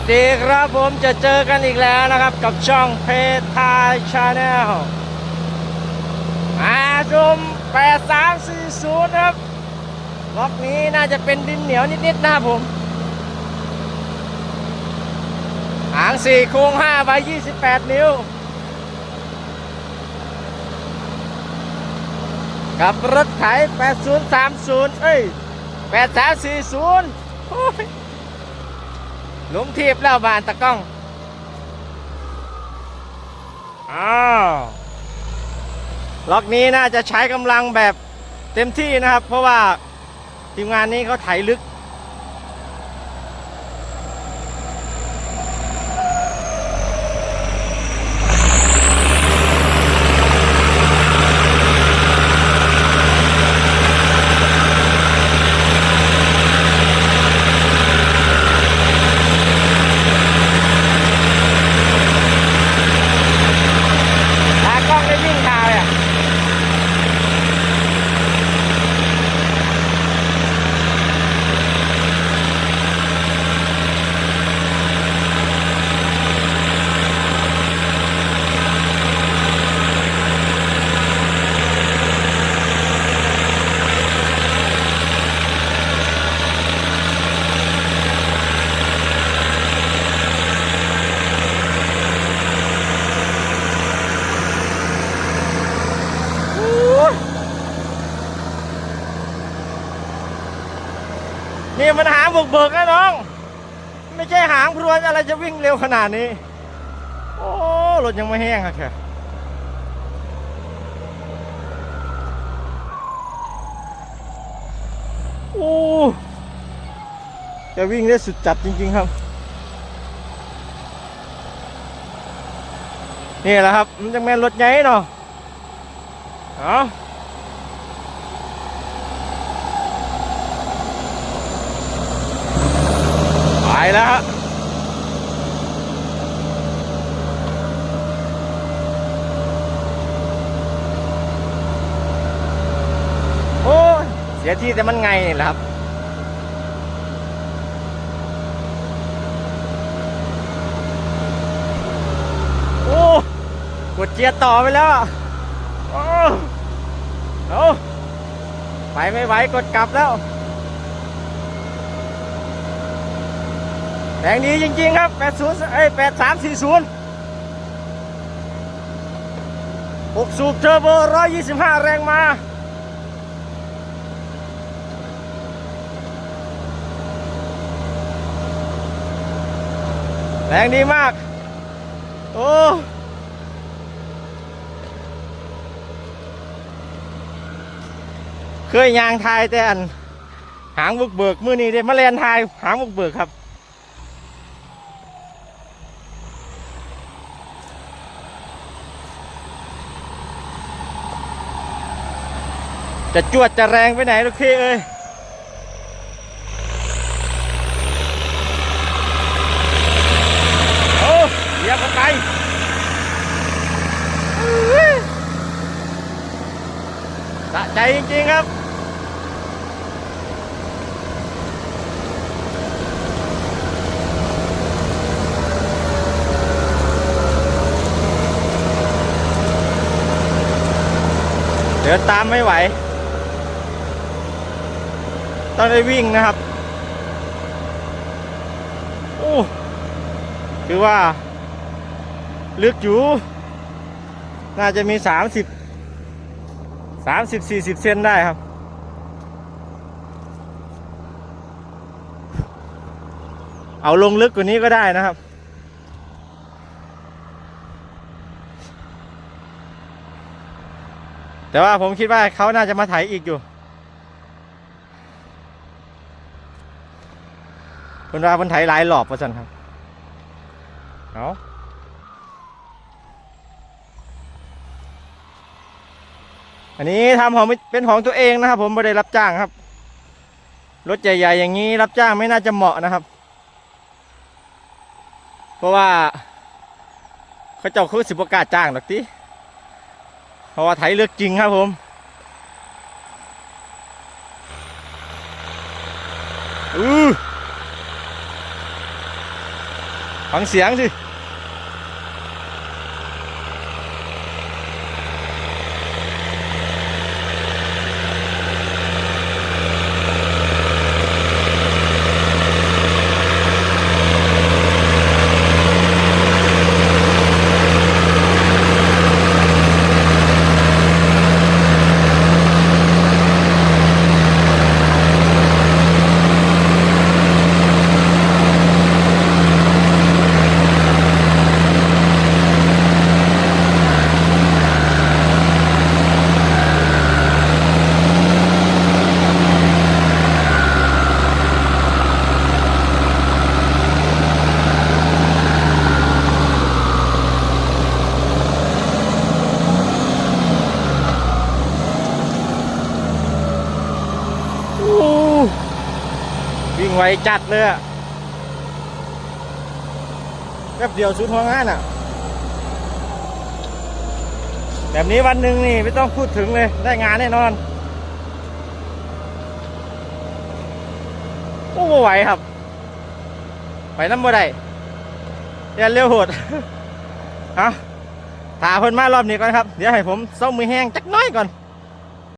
วัสดีครับผมจะเจอกันอีกแล้วนะครับกับช่องเพทายชาแนลอาชม8340ครับล็อกนี้น่าจะเป็นดินเหนียวนิดๆนะครับผมหาง4โค้ง5ใบ28 นิ้ว กับรถไถ8030 เอ้ย 8340โอ้ย ลุมทีบแล้วบานตะก้อง อ้าว ล็อกนี้น่าจะใช้กำลังแบบเต็มที่นะครับ เพราะว่าทีมงานนี้เขาไถลึก ตากล้องได้วิ่งทาวอะ นี่มันหางบุกเบิกนะน้อง ไม่ใช่หางพรวนอะไรจะวิ่งเร็วขนาดนี้ โอ้รถยังไม่แห้งอะแค่โอ้จะวิ่งได้สุดจัดจริง ๆ ครับ นี่แหละครับ มันจะแม่นรถใหญ่เนาะเอา แล้วฮะโอ้เสียที่แต่มันไงนี่แหละครับโอ้กดเจียร์ต่อไปแล้วโอ้เอาไปไม่ไหวกดกลับแล้ว แรงดีจริงๆครับ80เอ้8340 6 สูบเทอร์โบ 125 แรงมา แรงดีมาก โอ้เคยยางทายแต่อัน หางบุกเบิก มือนี้ได้มาเรียนทาย หางบุกเบิกครับ จะจวดจะแรงไปไหนลูกพี่เอ้ยโอ้เยียบเข้าไปสะใจจริงๆครับเดินตามไม่ไหว ต้องได้วิ่งนะครับโอ้คือว่า ลึกอยู่ น่าจะมีสามสิบสามสิบสี่สิบเซนได้ครับ เอาลงลึกกว่านี้ก็ได้นะครับแต่ว่าผมคิดว่าเขาน่าจะมาไถอีกอยู่ คนว่าคนไถหลายหลอบประสันครับเอาอันนี้ทำของเป็นของตัวเองนะครับ ผมไม่ได้รับจ้างครับ รถใหญ่ๆอย่างนี้รับจ้างไม่น่าจะเหมาะนะครับ เพราะว่าเขาเจ้าคือสิบประกาศจ้างหรอกทีเพราะว่าไถเลือกจริงครับผมอือ ฟังเสียงสิ โอ้ วิ่งไวจัดเลยอะแป๊บเดียวสุดหัวงานอะแบบนี้วันหนึ่งนี่ไม่ต้องพูดถึงเลย ได้งานแน่นอนโอ้บ่ไหวครับ ไปน้ำบ่ได้เรียนเร็วโหดเอาถาเพิ่นมารอบนี้ก่อนครับ เดี๋ยวให้ผมเซ้ามือแห้งจักน้อยก่อน